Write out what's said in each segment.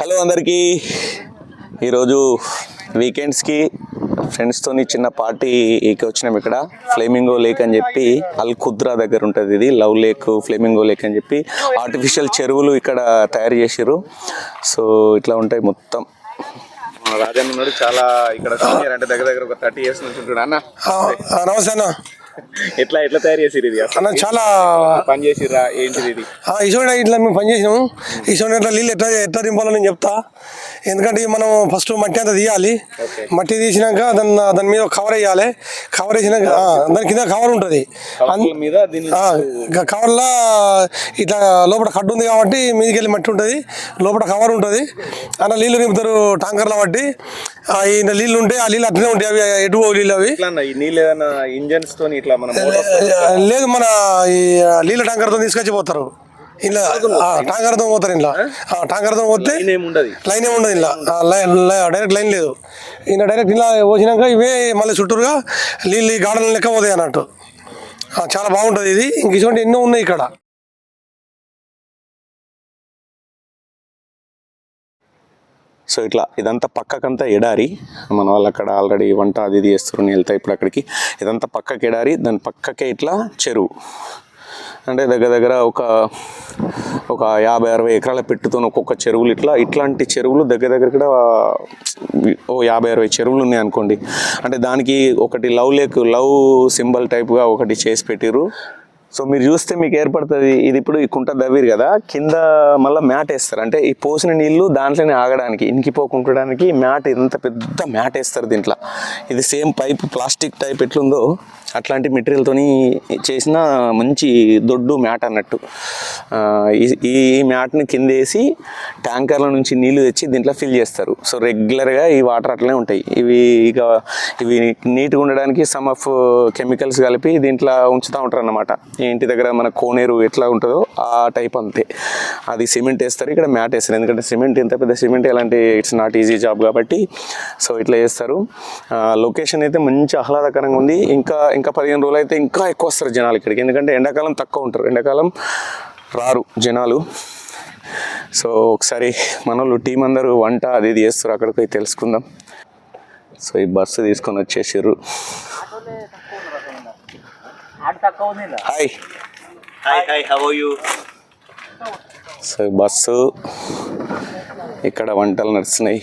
Hello అందరికీ. ఈరోజు వీకెండ్స్కి ఫ్రెండ్స్తోని చిన్న పార్టీకి వచ్చినాం ఇక్కడ. ఫ్లేమింగో లేక్ అని చెప్పి అల్ ఖుద్రా దగ్గర ఉంటుంది ఇది. లవ్ లేక్ ఫ్లేమింగో లేక్ అని చెప్పి ఆర్టిఫిషియల్ చెరువులు ఇక్కడ తయారు చేసిర్రు. సో ఇట్లా ఉంటాయి మొత్తం. మా రాజన్న ఉన్నాడు. చాలా ఇక్కడ senior అంటే దగ్గర దగ్గర ఒక థర్టీ ఇయర్స్ నుంచి ఉంటాడు అన్న నమస్తే అన్న. ఎట్లా ఎట్లా తయారు చేసిరు ఇది? అసలు అన్న చాలా పని చేసిర్రా? ఏంటిది ఇది? ఇట్లా మేము పనిచేసినాము ఇటువంటి ఇట్లా నీళ్ళు ఎట్లా ఎట్లా దింపాలో నేను చెప్తా. ఎందుకంటే మనం ఫస్ట్ మట్టి అంతా తీయాలి. మట్టి తీసినాక దాన్ని దాని మీద కవర్ వేయాలి. కవర్ వేసినాక దాని కింద కవర్ ఉంటుంది. కవర్ల ఇట్లా లోపల కట్టు ఉంది కాబట్టి మీదికి వెళ్ళి మట్టి ఉంటుంది. లోపల కవర్ ఉంటుంది. అలా నీళ్ళు నింపుతారు ట్యాంకర్లో బట్టి ఈ నీళ్ళు ఉంటే ఆ నీళ్ళు అట్లనే ఉంటాయి అవి ఎటు నీళ్ళు అవి. నీళ్ళు ఏదైనా ఇంజన్స్ తోని ఇట్లా మనం లేదు మన ఈ నీళ్ళ ట్యాంకర్తో తీసుకొచ్చి పోతారు. ఇలా ట్యాంకర్తో పోతారు ఇలా ట్యాంకర్తో పోతే లైన్ ఏమి ఉండదు. ఇలా డైరెక్ట్ లైన్ లేదు. ఈయన డైరెక్ట్ ఇలా పోసినాక ఇవే మళ్ళీ చుట్టూరుగా నీళ్ళు గార్డెన్ లెక్క పోతాయి అన్నట్టు. చాలా బాగుంటుంది ఇది. ఇంక ఇటువంటి ఎన్నో ఉన్నాయి ఇక్కడ. సో ఇట్లా ఇదంతా పక్కకంతా ఎడారి. మన వాళ్ళు అక్కడ ఆల్రెడీ వంట అది ఇది చేస్తారు నేను వెళ్తా ఇప్పుడు అక్కడికి. ఇదంతా పక్కకి ఎడారి దాని పక్కకే ఇట్లా చెరువు. అంటే దగ్గర దగ్గర ఒక ఒక యాభై అరవై ఎకరాల పెట్టుతో ఒక్కొక్క చెరువులు ఇట్లా ఇట్లాంటి చెరువులు దగ్గర దగ్గర కూడా ఓ యాభై అరవై చెరువులు ఉన్నాయి అనుకోండి. అంటే దానికి ఒకటి లవ్ లేక్ లవ్ సింబల్ టైప్గా ఒకటి చేసి పెట్టిర్రు. సో మీరు చూస్తే మీకు ఏర్పడుతుంది ఇది ఇప్పుడు ఈ కుంట దవ్విరు కదా కింద మళ్ళీ మ్యాట్ వేస్తారు. అంటే ఈ పోసిన నీళ్ళు దాంట్లోనే ఆగడానికి ఇనికిపోకుండడానికి మ్యాట్ ఇంత పెద్ద మ్యాట్ వేస్తారు దీంట్లో. ఇది సేమ్ పైప్ ప్లాస్టిక్ టైప్ ఎట్లుందో అట్లాంటి మెటీరియల్తోని చేసిన మంచి దొడ్డు మ్యాట్ అన్నట్టు. ఈ- ఈ మ్యాట్ని కింద వేసి ట్యాంకర్ల నుంచి నీళ్ళు తెచ్చి దీంట్లో ఫిల్ చేస్తారు. సో రెగ్యులర్గా ఈ వాటర్ అట్లనే ఉంటాయి. ఇవి ఇక ఇవి నీట్గా ఉండడానికి సమ్ ఆఫ్ కెమికల్స్ కలిపి దీంట్లో ఉంచుతూ ఉంటారు అన్నమాట ఇంటి దగ్గర మన కోనేరు ఎట్లా ఉంటుందో ఆ టైప్ అంతే. అది సిమెంట్ వేస్తారు ఇక్కడ మ్యాట్ వేస్తారు. ఎందుకంటే సిమెంట్ ఇంత పెద్ద సిమెంట్ ఎలాంటి ఇట్స్ నాట్ ఈజీ జాబ్ కాబట్టి. సో ఇట్లా చేస్తారు. లొకేషన్ అయితే మంచి ఆహ్లాదకరంగా ఉంది. ఇంకా ఇంకా పదిహేను రోజులు అయితే ఇంకా ఎక్కువ వస్తారు జనాలు ఇక్కడికి. ఎందుకంటే ఎండాకాలం తక్కువ ఉంటారు. ఎండాకాలం రారు జనాలు. సో ఒకసారి మన వాళ్ళు టీం అందరూ వంట అది ఇది చేస్తారు. అక్కడికి తెలుసుకుందాం. సో ఈ బస్సు తీసుకొని వచ్చేసారు hi hi, how are you? So bus ఇక్కడ వంటలు నడుస్తున్నాయి.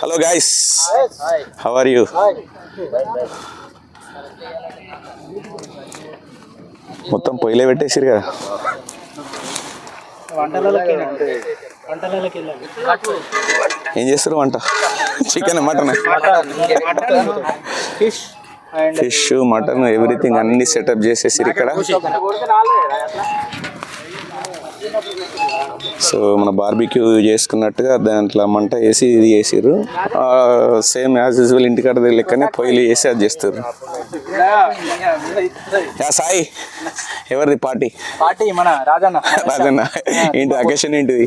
Hello guys how are you మొత్తం పొయ్యిలే పెట్టేసిరు కదా. ఏం చేస్తారు వంట? Chicken mutton Fish and fish mutton everything అన్ని సెటప్ చేసేసిరు ఇక్కడ. సో మన బార్బిక్యూ చేసుకున్నట్టుగా దాంట్లో మంట వేసి ఇది చేసిర్రు. సేమ్ యాజ్ యూజువల్ ఇంటికాడ లెక్కనే పొయ్యిలు వేసి అది చేస్తారు. యా సాయి ఎవరిది పార్టీ? పార్టీ మన రాజన్న. రాజన్న. ఏంటి అకేషన్ ఏంటిది?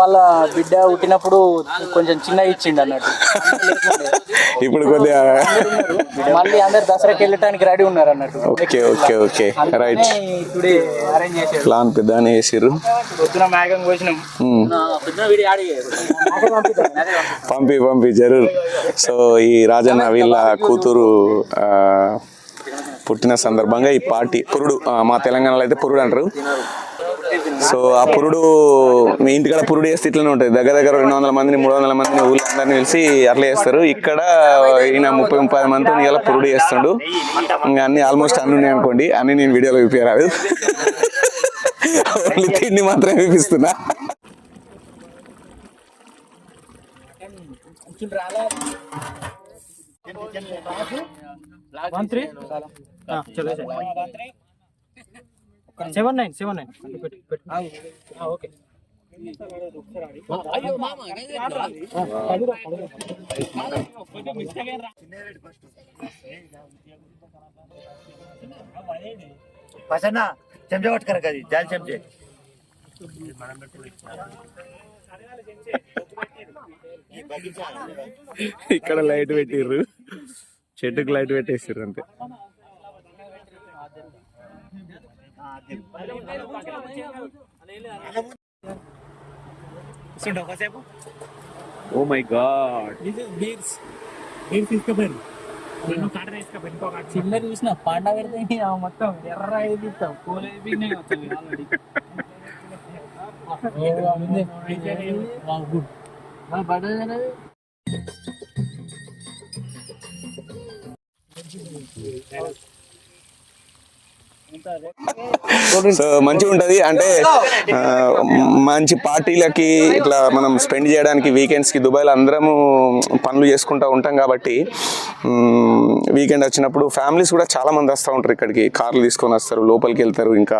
మళ్ళా బిడ్డ పుట్టినప్పుడు కొంచెం చిన్న ఇచ్చిండు అన్నట్టు. ఇప్పుడు కొద్దిగా మళ్ళీ అందరు దసరాకి వెళ్ళటానికి రెడీ ఉన్నారు అన్నట్టు. Okay okay okay. Right plan పెద్దనే వేసిర్రు పొద్దున మేఘం కోసినాం. పంపి పంపి జరూర్. సో ఈ రాజన్న వీళ్ళ కూతురు పుట్టిన సందర్భంగా ఈ పార్టీ పురుడు మా తెలంగాణలో అయితే పురుడు అంటారు. సో ఆ పురుడు మీ ఇంటికాడ పురుడు చేస్తే ఇట్లనే ఉంటుంది. దగ్గర దగ్గర రెండు వందల మందిని మూడు వందల మందిని ఊళ్ళో అందరిని కలిసి అట్లా చేస్తారు. ఇక్కడ ఈయన ముప్పై ముప్పై మందితో ఇలా పురుడు చేస్తుండు. ఇంకా అన్ని ఆల్మోస్ట్ అన్ని ఉన్నాయి అనుకోండి. అన్ని నేను వీడియోలో చూపించరాదు ఓన్లీ తిండి మాత్రమే చూపిస్తున్నా. Seven nine seven nine okay పసనా చెంచా పట్టుకరా కదా జాలి చెంచే. ఇక్కడ లైట్ పెట్టిర్రు. చెట్టుకు లైట్ పెట్టేసిర్రు అంతే. ఓ మై గాడ్ తీసుకోపోయారు చిన్న చూసిన పాండ పెడితే మొత్తం ఎర్ర ఇస్తాం. పూలు అయిపోయినాయి already. ఓ, ఉంది. ఆ, good. ఆ, పడ్డది అనేది. సో మంచిగా ఉంటుంది అంటే మంచి పార్టీలకి ఇట్లా మనం స్పెండ్ చేయడానికి వీకెండ్స్కి దుబాయ్లో అందరము పనులు చేసుకుంటూ ఉంటాం కాబట్టి వీకెండ్ వచ్చినప్పుడు ఫ్యామిలీస్ కూడా చాలా మంది వస్తూ ఉంటారు ఇక్కడికి. కార్లు తీసుకొని వస్తారు లోపలికి వెళ్తారు ఇంకా.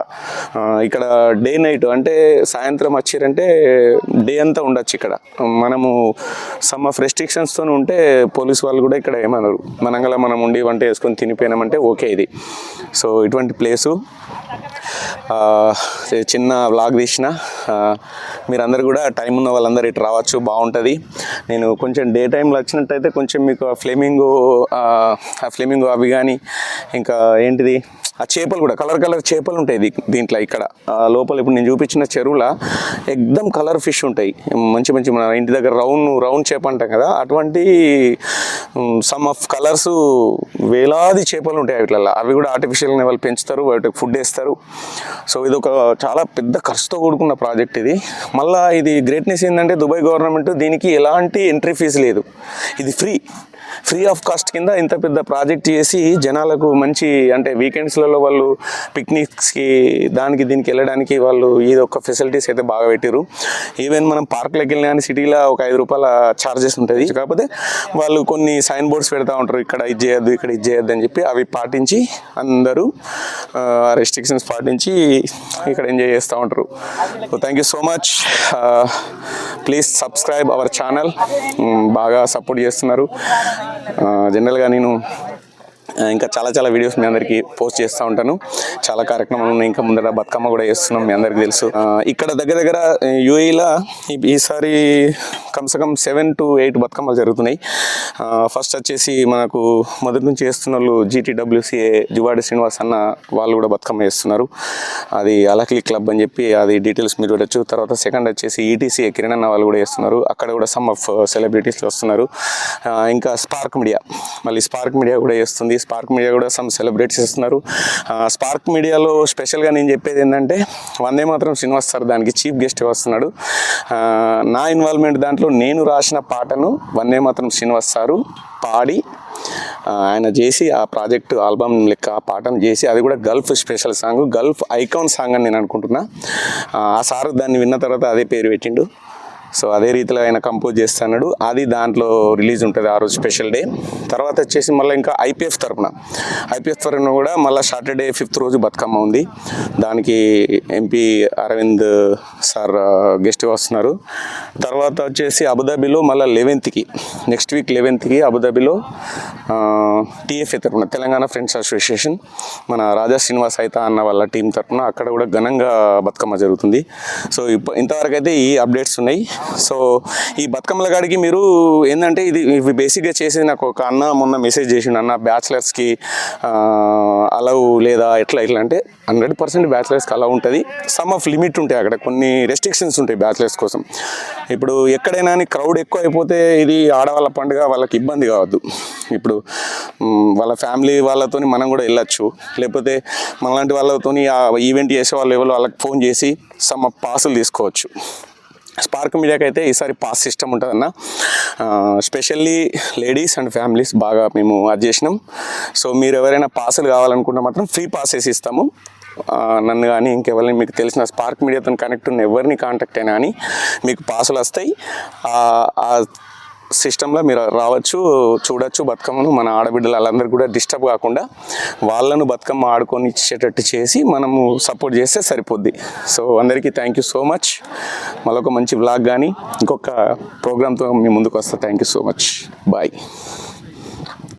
ఇక్కడ డే నైట్ అంటే సాయంత్రం వచ్చిరంటే డే అంతా ఉండొచ్చు ఇక్కడ. మనము సమ్ ఆఫ్ రెస్ట్రిక్షన్స్తో ఉంటే పోలీస్ వాళ్ళు కూడా ఇక్కడ ఏమన్నారు మనంగా మనం ఉండి వంట వేసుకొని తినిపోయినామంటే ఓకే ఇది. సో ఇటువంటి ప్లేస్ ఆ, ఇది చిన్న వ్లాగ్ తీసిన. మీరందరూ కూడా టైం ఉన్న వాళ్ళందరూ ఇటు రావచ్చు బాగుంటుంది. నేను కొంచెం డే టైంలో వచ్చినట్టయితే కొంచెం మీకు ఆ ఫ్లేమింగో ఆ ఫ్లేమింగ్ అవి కానీ ఇంకా ఏంటిది ఆ చేపలు కూడా కలర్ కలర్ చేపలు ఉంటాయి దీంట్లో ఇక్కడ. లోపల ఇప్పుడు నేను చూపించిన చెరువుల ఎక్దమ్ కలర్ ఫిష్ ఉంటాయి. మంచి మంచి మన ఇంటి దగ్గర రౌండ్ రౌండ్ చేప అంటాం కదా అటువంటి సమ్ ఆఫ్ కలర్స్ వేలాది చేపలు ఉంటాయి వీటిలలో అవి కూడా ఆర్టిఫిషియల్గా వాళ్ళు పెంచుతారు వాటికి ఫుడ్ వేస్తారు. సో ఇది ఒక చాలా పెద్ద ఖర్చుతో కూడుకున్న ప్రాజెక్ట్ ఇది. మళ్ళీ ఇది గ్రేట్నెస్ ఏంటంటే దుబాయ్ గవర్నమెంట్ దీనికి ఎలాంటి ఎంట్రీ ఫీజు లేదు. ఇది ఫ్రీ ఫ్రీ ఆఫ్ కాస్ట్ కింద ఇంత పెద్ద ప్రాజెక్ట్ చేసి జనాలకు మంచి అంటే వీకెండ్స్లలో వాళ్ళు పిక్నిక్స్కి దానికి దీనికి వెళ్ళడానికి వాళ్ళు ఇది ఒక ఫెసిలిటీస్ అయితే బాగా పెట్టారు ఈవెన్ మనం పార్క్లోకి వెళ్ళినా కానీ సిటీలో ఒక ఐదు రూపాయల ఛార్జెస్ ఉంటుంది. కాకపోతే వాళ్ళు కొన్ని సైన్ బోర్డ్స్ పెడతా ఉంటారు. ఇక్కడ ఇది చేయొద్దు ఇక్కడ ఇది చేయొద్దు అని చెప్పి అవి పాటించి అందరూ రెస్ట్రిక్షన్స్ పాటించి ఇక్కడ ఎంజాయ్ చేస్తూ ఉంటారు. Thank you so much please subscribe our channel బాగా సపోర్ట్ చేస్తున్నారు. జనరల్గా నేను ఇంకా చాలా చాలా వీడియోస్ మీ అందరికీ పోస్ట్ చేస్తూ ఉంటాను. చాలా కార్యక్రమాలు ఉన్నాయి. ఇంకా ముందర బతుకమ్మ కూడా చేస్తున్నాం మీ అందరికీ తెలుసు. ఇక్కడ దగ్గర దగ్గర యూఏలో ఈసారి కమ్సే సెవెన్ టు ఎయిట్ బతుకమ్మలు జరుగుతున్నాయి. ఫస్ట్ వచ్చేసి మనకు మొదటి నుంచి చేస్తున్న వాళ్ళు జీటీడబ్ల్యూసీఏ జువాడి శ్రీనివాస్ అన్న వాళ్ళు కూడా బతుకమ్మ చేస్తున్నారు అది అలక్లీ క్లబ్ అని చెప్పి అది డీటెయిల్స్ మీరు చూడొచ్చు. తర్వాత సెకండ్ వచ్చేసి ఈటీసీఏ కిరణ్ అన్న వాళ్ళు కూడా చేస్తున్నారు అక్కడ కూడా సమ్ ఆఫ్ సెలబ్రిటీస్లు వస్తున్నారు. ఇంకా స్పార్క్ మీడియా మళ్ళీ స్పార్క్ మీడియా కూడా చేస్తుంది స్పార్క్ మీడియా కూడా సమ్ సెలబ్రేట్ చేస్తున్నారు స్పార్క్ మీడియాలో స్పెషల్గా నేను చెప్పేది ఏంటంటే వందే మాత్రం శ్రీనివాస్ సార్ దానికి చీఫ్ గెస్ట్ వస్తున్నాడు. నా ఇన్వాల్వ్మెంట్ దాంట్లో నేను రాసిన పాటను వందే మాత్రం శ్రీనివాస్ సారు పాడి ఆయన చేసి ఆ ప్రాజెక్ట్ ఆల్బమ్ లెక్క ఆ పాటను చేసి అది కూడా gulf special song gulf icon song అని నేను అనుకుంటున్నా. ఆ ఆ సార్ దాన్ని విన్న తర్వాత అదే పేరు పెట్టిండు. సో అదే రీతిలో ఆయన కంపోజ్ చేస్తున్నాడు. అది దాంట్లో రిలీజ్ ఉంటుంది ఆ రోజు స్పెషల్ డే. తర్వాత వచ్చేసి మళ్ళీ ఇంకా ఐపీఎఫ్ తరఫున ఐపీఎఫ్ తరపున కూడా మళ్ళీ సాటర్డే ఫిఫ్త్ రోజు బతుకమ్మ ఉంది. దానికి ఎంపీ అరవింద్ సార్ గెస్ట్గా వస్తున్నారు తర్వాత వచ్చేసి అబుదాబిలో మళ్ళీ లెవెన్త్కి నెక్స్ట్ వీక్ లెవెన్త్కి అబుదాబిలో టీఎఫ్ఏ తరపున తెలంగాణ ఫ్రెండ్స్ అసోసియేషన్ మన రాజా శ్రీనివాస్ అయిత అన్న వాళ్ళ టీం తరఫున అక్కడ కూడా ఘనంగా బతుకమ్మ జరుగుతుంది. సో ఇప్ప ఇంతవరకు అయితే ఈ అప్డేట్స్ ఉన్నాయి. సో ఈ బతుకమ్మల కాడికి మీరు ఏంటంటే ఇది ఇవి బేసిక్గా చేసేది నాకు ఒక అన్న మొన్న మెసేజ్ చేసిండు. అన్న బ్యాచిలర్స్కి అలవ్ లేదా ఎట్లా ఇట్లా అంటే హండ్రెడ్ పర్సెంట్ బ్యాచిలర్స్కి అలా ఉంటుంది. సమ్ ఆఫ్ లిమిట్ ఉంటాయి అక్కడ. కొన్ని రెస్ట్రిక్షన్స్ ఉంటాయి బ్యాచిలర్స్ కోసం. ఇప్పుడు ఎక్కడైనా క్రౌడ్ ఎక్కువ అయిపోతే ఇది ఆడవాళ్ళ పండుగ వాళ్ళకి ఇబ్బంది కావద్దు. ఇప్పుడు వాళ్ళ ఫ్యామిలీ వాళ్ళతోని మనం కూడా వెళ్ళొచ్చు. లేకపోతే మనలాంటి వాళ్ళతోని ఈవెంట్ చేసే వాళ్ళు ఎవరు వాళ్ళకి ఫోన్ చేసి సమ్ పాసులు తీసుకోవచ్చు. స్పార్క్ మీడియాకి అయితే ఈసారి పాస్ సిస్టమ్ ఉంటుందన్న. స్పెషల్లీ లేడీస్ అండ్ ఫ్యామిలీస్ బాగా మేము అది చేసినాం. సో మీరు ఎవరైనా పాసులు కావాలనుకుంటే మాత్రం ఫ్రీ పాసెస్ ఇస్తాము. నన్ను కానీ ఇంకెవరిని మీకు తెలిసిన స్పార్క్ మీడియాతో కనెక్ట్ ఉన్న ఎవరిని కాంటాక్ట్ అయినా కానీ మీకు పాసులు వస్తాయి. సిస్టంలో మీరు రావచ్చు చూడొచ్చు బతుకమ్మను. మన ఆడబిడ్డలు వాళ్ళందరూ కూడా డిస్టర్బ్ కాకుండా వాళ్ళను బతుకమ్మ ఆడుకొని ఇచ్చేటట్టు చేసి మనము సపోర్ట్ చేస్తే సరిపోద్ది. సో అందరికీ థ్యాంక్ యూ సో మచ్ మరొక మంచి వ్లాగ్ కానీ ఇంకొక ప్రోగ్రామ్తో మీ ముందుకు వస్తా. Thank you so much bye